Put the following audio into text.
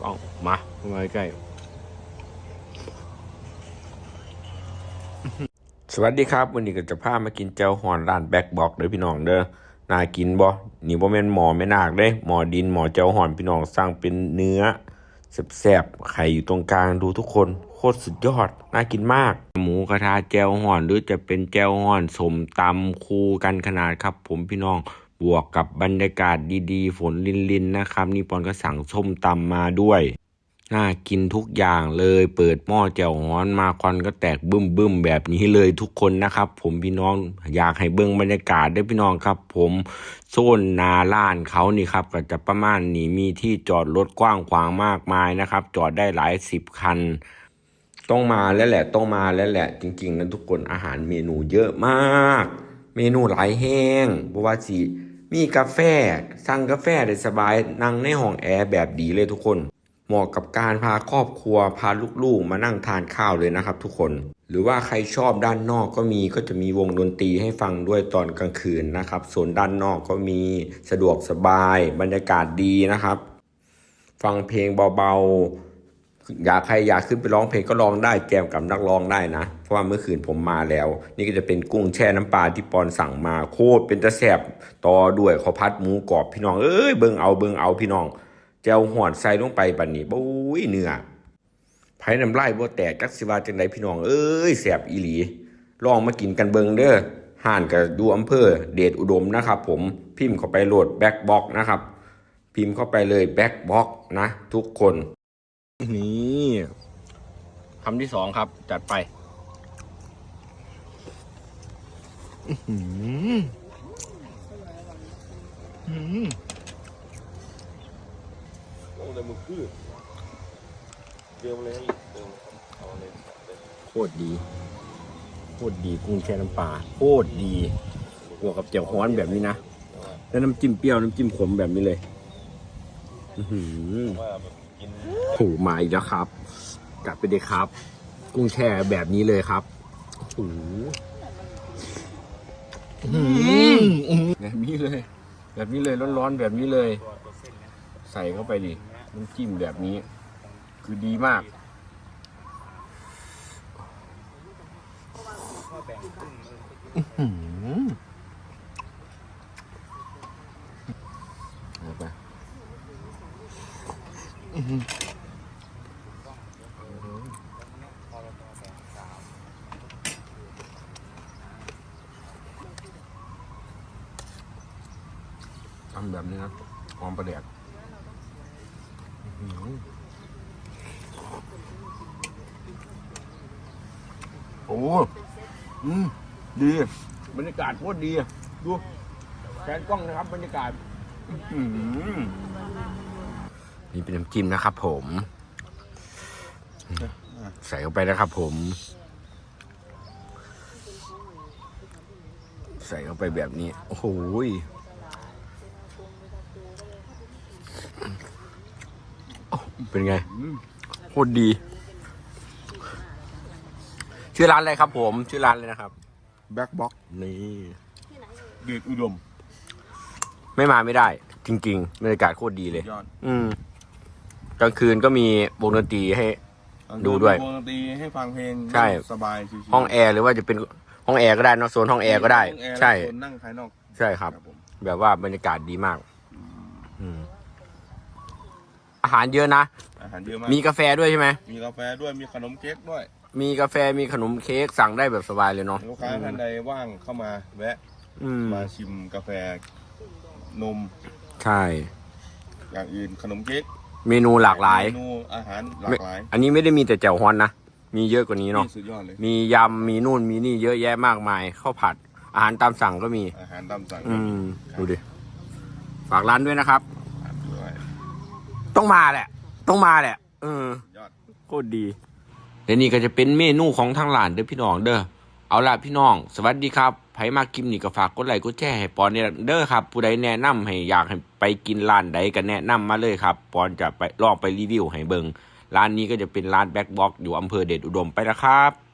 กล้องมามาใกล้สวัสดีครับวันนี้ก็จะพามากินเจ้าหอนร้านแบ็กบอกเด้อพี่น้องเด้อน่ากินบ่นี่บ่แม่นหมอแม่นาคเด้หมอดินหมอเจ้าหอนพี่น้องสั่งเป็นเนื้อแซ่บๆไข่อยู่ตรงกลางดูทุกคนโคตรสุดยอดน่ากินมาก หมูกระทะแจวห่อนหรือจะเป็นแจวห่อนสมตำคู่กันขนาดครับ ผมพี่น้อง บวกกับบรรยากาศดีๆ ฝนลินๆนะครับ นี่ปอนก็สั่งส้มตำมาด้วย น่ากินทุกอย่างเลย เปิดหม้อแจ่วฮ้อนมาควันก็แตกบึ้มบึ้มแบบนี้เลยทุกคนนะครับ ผมพี่น้องอยากให้เบิ้งบรรยากาศได้พี่น้องครับ ผมโซนนาล้านเขานี่ครับก็จะประมาณนี้มีที่จอดรถกว้างขวางมากมายนะครับ จอดได้หลายสิบคันต้องมาแล้วแหละต้องมาแล้วแหละ จริง ๆนะทุกคนอาหารเมนูเยอะมาก เมนูหลายแห้งเพราะว่าสิ มีกาแฟ สั่งกาแฟได้สบาย นั่งในห้องแอร์แบบดีเลยทุกคน เหมาะกับการพาครอบครัว พาลูกๆ มานั่งทานข้าวเลยนะครับทุกคน หรือว่าใครชอบด้านนอกก็มีก็จะมีวงดนตรีให้ฟังด้วยตอนกลางคืนนะครับส่วนด้านนอกก็มีสะดวกสบาย บรรยากาศดีนะครับ ฟังเพลงเบาๆ อยากใครอยากขึ้นไปร้องเพลงก็ร้องได้แจมกับนักร้องได้นะ เพราะว่าเมื่อคืนผมมาแล้ว นี่ก็จะเป็นกุ้งแช่น้ำปลาที่ปอนสั่งมาโคตรเป็นตะแสบต่อด้วยข้าวผัดหมูกรอบพี่น้องเอ้ยเบิ่งเอาเบิ่งเอาพี่น้องแจวหอดใส่ลงไปบัดนี้บุ้ยเนื้อไผ่น้ำลายบ่แตกจักสิว่าจังไดพี่น้องเอ้ยแสบอีหลีลองมากินกันเบิ่งเด้อห่านกับดูอำเภอ เดชอุดมนะครับ ผมพิมพ์เข้าไปโหลดแบ็กบ็อกนะครับพิมพ์เข้าไปเลยแบ็กบ็อกนะ ทุกคน นี่คำที่สองครับ จัดไปอือหืออือหือองแต่มือพืชเดิมเลยเดิมเอาเลยโคตรดี โคตรดีกุ้งแช่น้ำปลาโคตรดีบวกกับเจียวฮ้อนแบบนี้นะแล้วน้ำจิ้มเปรี้ยวน้ำจิ้มขมแบบนี้เลย อือหือ ว่าแบบกินโอ้โหมาอีกแล้วครับ กลับไปเลยครับ กุ้งแช่แบบนี้เลยครับโอ้โหแบบนี้เลย แบบนี้เลยร้อนๆแบบนี้เลย ใส่เข้าไปดิน้ำจิ้มแบบนี้ คือดีมากอือหือเอาไป ทำแบบนี้นะหอมประเดกโอ้อืมดี บรรยากาศโคตรดี ดูแทนกล้องนะครับ บรรยากาศ อื้อหือ นี่เป็นน้ำจิ้มนะครับผม ใส่เข้าไปนะครับผม ใส่เข้าไปแบบนี้ โอ้โหยเป็นไงโคตรดี ชื่อร้านอะไรครับผม ชื่อร้านเลยนะครับแบ็คบ็อกนี่เดือดอุดม ไม่มาไม่ได้ จริง ๆ บรรยากาศโคตรดีเลยยอดอืม กลางคืนก็มีวงดนตรีให้ ดูด้วยวงดนตรีให้ฟังเพลงใช่ สบายชิวๆห้องแอร์หรือว่าจะเป็นห้องแอร์ก็ได้เนอะโซนห้องแอร์ก็ได้ ห้องแอร์ใช่ แล้วคนนั่งภายนอกใช่ครับ ผมแบบว่าบรรยากาศดีมาก อืม อาหารเยอะนะ อาหารเยอะมากมีกาแฟด้วยใช่ไหม มีกาแฟด้วยมีขนมเค้กด้วย มีกาแฟมีขนมเค้กสั่งได้แบบสบายเลยเนาะลูกค้าท่านใดว่างเข้ามาแวะอืมมาชิมกาแฟนมใช่ อย่างอื่นขนมเค้ก เมนูหลากหลาย เมนูอาหารหลาไม่กหลายอันนี้ไม่ได้มีแต่แจ่วฮอนนะ มีเยอะกว่านี้เนาะนี่สุดยอดเลย มียำ มีนู่น มีนี่เยอะแยะมากมาย ข้าวผัด อาหารตามสั่งก็มี อาหารตามสั่งอืม ดูดิ ฝากร้านด้วยนะครับด้วยต้องมาแหละ ต้องมาแหละ เออยอดโคตรดี และนี่ก็จะเป็นเมนูของทางร้านเด้อพี่น้องเด้อ เอาล่ะพี่น้อง สวัสดีครับไผมากินนี่ก็ฝากกดไลค์กดแชร์ให้ปอนเด้อครับ ผู้ใดแนะนำให้อยากให้ไปกินร้านใดก็แนะนำมาเลยครับ ปอนจะไปลองไปรีวิวให้เบิงร้านนี้ก็จะเป็นร้านแบ็คบ็อกอยู่อำเภอเดชอุดมไปแล้วครับ